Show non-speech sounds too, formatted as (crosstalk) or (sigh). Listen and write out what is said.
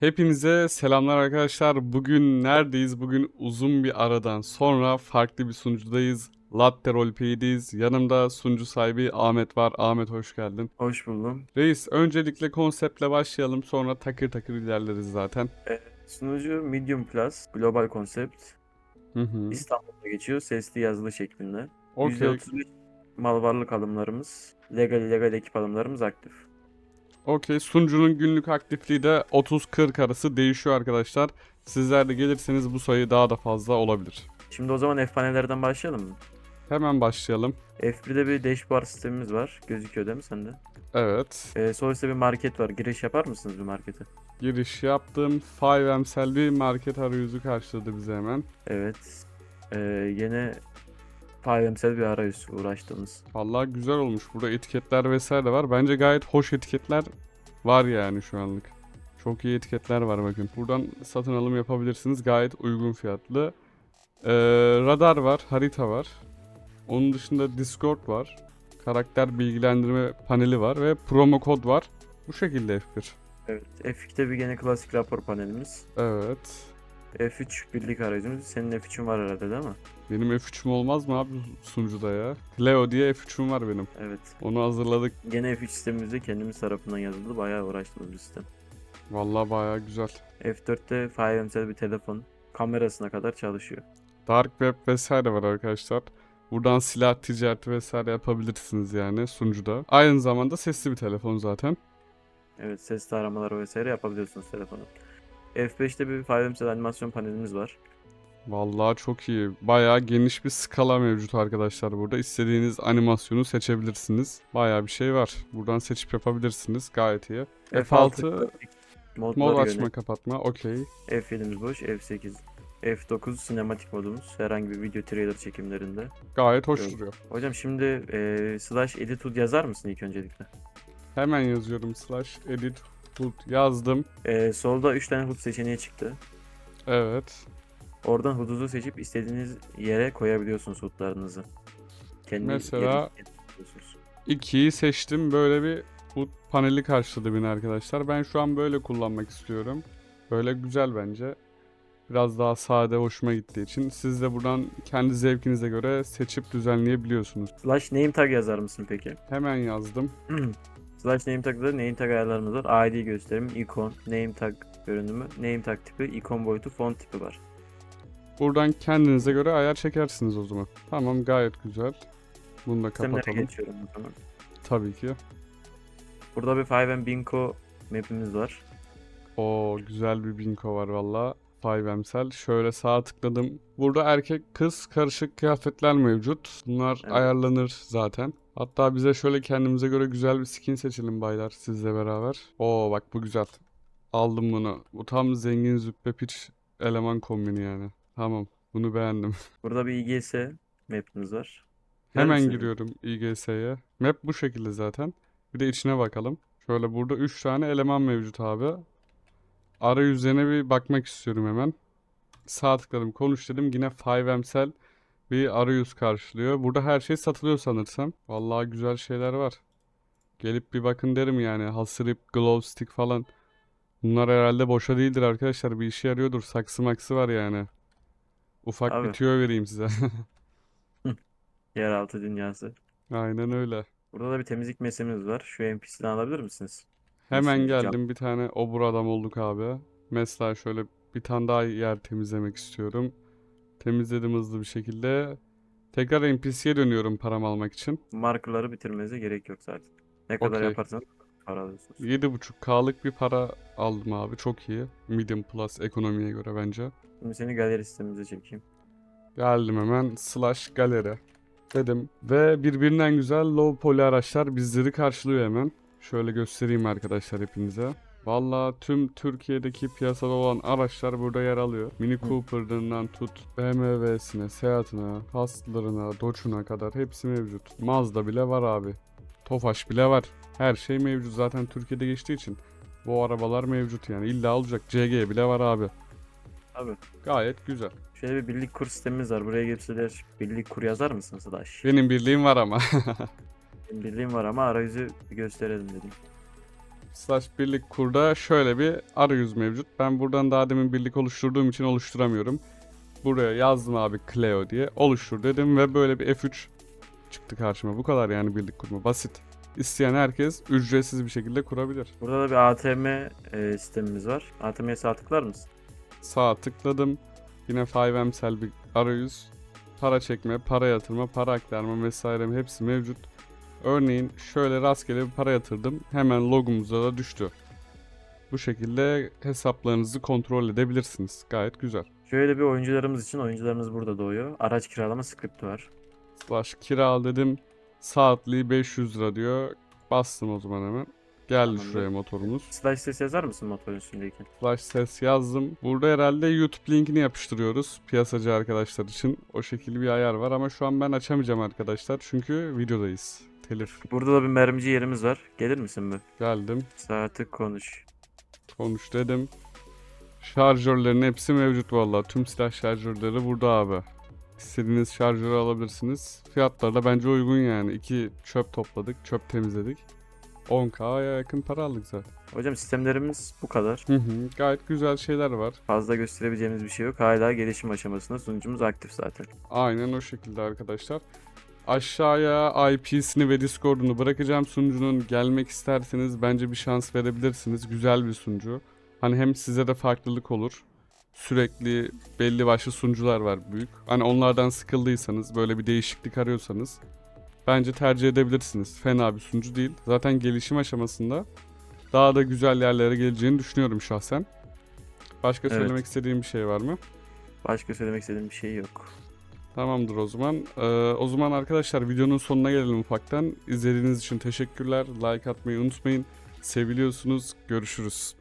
Hepinize selamlar arkadaşlar. Bugün neredeyiz? Bugün uzun bir aradan sonra farklı bir sunucudayız. Latte Roleplay'deyiz. Yanımda sunucu sahibi Ahmet var. Ahmet hoş geldin. Hoş buldum. Reis öncelikle konseptle başlayalım sonra takır takır ilerleriz zaten. Ee, sunucu Medium Plus Global Concept Hı hı. İstanbul'da geçiyor. Sesli yazılı şeklinde. Okey. %35 mal varlık alımlarımız, legal illegal ekip alımlarımız aktif. Okey. Sunucunun günlük aktifliği de 30-40 arası değişiyor arkadaşlar. Sizler de gelirseniz bu sayı daha da fazla olabilir. Şimdi o zaman F panelerden başlayalım mı? Hemen başlayalım. F1'de bir dashboard sistemimiz var. Gözüküyor değil mi sende? Evet. Ee, sol üstte bir market var. Giriş yapar mısınız bir markete? Giriş yaptım. 5 bir market arayüzü karşıladı bize hemen. Evet. Ee, yine fayemsel bir arayüz uğraştığımız. Vallahi güzel olmuş. Burada etiketler vesaire var. Bence gayet hoş etiketler var yani şu anlık. Çok iyi etiketler var bakın. Buradan satın alım yapabilirsiniz. Gayet uygun fiyatlı. Ee, radar var, harita var. Onun dışında Discord var. Karakter bilgilendirme paneli var ve promo kod var. Bu şekilde F1. Evet. F2'de bir gene klasik rapor panelimiz. Evet. F3 birlik arayüzümüz. Senin F3'ün var herhalde değil mi? Benim F3'üm olmaz mı abi sunucuda ya? Cleo diye F3'üm var benim. Evet. Onu hazırladık. Gene F3 sistemimizde kendimiz tarafından yazıldı. Bayağı uğraştığımız bir sistem. Vallahi bayağı güzel. F4'te FireMSL bir telefon. Kamerasına kadar çalışıyor. Dark web vesaire var arkadaşlar. Buradan silah ticareti vesaire yapabilirsiniz yani sunucuda. Aynı zamanda sesli bir telefon zaten. Evet sesli aramalar vesaire yapabiliyorsunuz telefonu. F5'te bir FireMSL animasyon panelimiz var. Vallahi çok iyi. Bayağı geniş bir skala mevcut arkadaşlar burada. İstediğiniz animasyonu seçebilirsiniz. Bayağı bir şey var. Buradan seçip yapabilirsiniz. Gayet iyi. F6 modları mod yönet- açma kapatma. Okey. F7'miz boş. F8 F9 sinematik modumuz. Herhangi bir video trailer çekimlerinde. Gayet hoş Evet. duruyor. Hocam şimdi e, slash edit HUD yazar mısın ilk öncelikle? Hemen yazıyorum slash edit HUD yazdım. E, solda 3 tane HUD seçeneği çıktı. Evet. Oradan HUD'unuzu seçip istediğiniz yere koyabiliyorsunuz HUD'larınızı. Kendi Mesela- yerinize yapabiliyorsunuz. 2'yi seçtim. Böyle bir HUD paneli karşıladı beni arkadaşlar. Ben şu an böyle kullanmak istiyorum. Böyle güzel bence. Biraz daha sade hoşuma gittiği için. Siz de buradan kendi zevkinize göre seçip düzenleyebiliyorsunuz. Slash name tag yazar mısın peki? Hemen yazdım. (clears throat) Slash name tag'da name tag ayarlarımız var. ID gösterim, ikon, name tag görünümü, name tag tipi, ikon boyutu, font tipi var. Buradan kendinize göre ayar çekersiniz o zaman. Tamam gayet güzel. Bunu da Sistemlere kapatalım. geçiyorum o zaman. Tabii ki. Burada bir 5M Binko map'imiz var. O güzel bir binko var valla. Five emsel. Şöyle sağa tıkladım. Burada erkek kız karışık kıyafetler mevcut. Bunlar Evet. ayarlanır zaten. Hatta bize şöyle kendimize göre güzel bir skin seçelim baylar sizle beraber. Oo bak bu güzel. Aldım bunu. Bu tam zengin züppe piç eleman kombini yani. Tamam. Bunu beğendim. (laughs) Burada bir IGS map'imiz var. Hemen Neredesin? giriyorum IGS'ye. Map bu şekilde zaten. Bir de içine bakalım. Şöyle burada 3 tane eleman mevcut abi. Arayüzlerine bir bakmak istiyorum hemen. Sağ tıkladım konuş dedim. Yine 5M'sel bir arayüz karşılıyor. Burada her şey satılıyor sanırsam. Vallahi güzel şeyler var. Gelip bir bakın derim yani. Hasırip, glow stick falan. Bunlar herhalde boşa değildir arkadaşlar. Bir işe yarıyordur. Saksı maksı var yani. Ufak bir Abi. tüyo vereyim size. (laughs) Yeraltı dünyası. Aynen öyle. Burada da bir temizlik meselemiz var. Şu NPC'den alabilir misiniz? Hemen cam- geldim bir tane obur adam olduk abi. Mesela şöyle bir tane daha yer temizlemek istiyorum. Temizledim hızlı bir şekilde. Tekrar NPC'ye dönüyorum param almak için. Markerları bitirmenize gerek yok zaten. Ne kadar Okey. yaparsanız para alıyorsunuz. 7.5K'lık bir para aldım abi. Çok iyi. Medium Plus ekonomiye göre bence. Şimdi seni galeri sistemimize çekeyim. Geldim hemen slash galeri dedim. Ve birbirinden güzel low poly araçlar bizleri karşılıyor hemen. Şöyle göstereyim arkadaşlar hepinize. Valla tüm Türkiye'deki piyasada olan araçlar burada yer alıyor. Mini Cooper'ından tut BMW'sine, Seat'ına, Hustler'ına, Dodge'una kadar hepsi mevcut. Mazda bile var abi. Tofaş bile var. Her şey mevcut zaten Türkiye'de geçtiği için. Bu arabalar mevcut yani. İlla olacak. CG bile var abi. Abi Gayet güzel. şöyle bir birlik kur sistemimiz var. Buraya gelipseler birlik kur yazar mısın Slash? Benim birliğim var ama. (laughs) Benim birliğim var ama arayüzü gösterelim dedim. Slash birlik kurda şöyle bir arayüz mevcut. Ben buradan daha demin birlik oluşturduğum için oluşturamıyorum. Buraya yazdım abi Cleo diye. Oluştur dedim ve böyle bir F3 çıktı karşıma. Bu kadar yani birlik kurma. Basit. İsteyen herkes ücretsiz bir şekilde kurabilir. Burada da bir ATM e, sistemimiz var. ATM'ye sağ tıklar mısın? Sağa tıkladım. Yine 5M'sel bir arayüz. Para çekme, para yatırma, para aktarma vesaire hepsi mevcut. Örneğin şöyle rastgele bir para yatırdım. Hemen logumuza da düştü. Bu şekilde hesaplarınızı kontrol edebilirsiniz. Gayet güzel. Şöyle bir oyuncularımız için oyuncularımız burada doğuyor. Araç kiralama skripti var. Slash kira dedim. Saatliği 500 lira diyor. Bastım o zaman hemen. Geldi Tamamdır. şuraya motorumuz. Slash ses yazar mısın motorun üstündeyken? Flash ses yazdım. Burada herhalde YouTube linkini yapıştırıyoruz piyasacı arkadaşlar için. O şekilde bir ayar var ama şu an ben açamayacağım arkadaşlar çünkü videodayız. Telif. Burada da bir mermici yerimiz var. Gelir misin be? Geldim. Saati konuş. Konuş dedim. Şarjörlerin hepsi mevcut vallahi. Tüm silah şarjörleri burada abi. İstediğiniz şarjörü alabilirsiniz. Fiyatlar da bence uygun yani. İki çöp topladık, çöp temizledik. 10k'ya yakın para aldık zaten. Hocam sistemlerimiz bu kadar. Hı hı, gayet güzel şeyler var. Fazla gösterebileceğimiz bir şey yok. Hala gelişim aşamasında sunucumuz aktif zaten. Aynen o şekilde arkadaşlar. Aşağıya IP'sini ve Discord'unu bırakacağım sunucunun. Gelmek isterseniz bence bir şans verebilirsiniz. Güzel bir sunucu. Hani hem size de farklılık olur. Sürekli belli başlı sunucular var büyük. Hani onlardan sıkıldıysanız, böyle bir değişiklik arıyorsanız bence tercih edebilirsiniz. Fena bir sunucu değil. Zaten gelişim aşamasında daha da güzel yerlere geleceğini düşünüyorum şahsen. Başka Evet. söylemek istediğim bir şey var mı? Başka söylemek istediğim bir şey yok. Tamamdır o zaman. Ee, o zaman arkadaşlar videonun sonuna gelelim ufaktan. İzlediğiniz için teşekkürler. Like atmayı unutmayın. Seviliyorsunuz. Görüşürüz.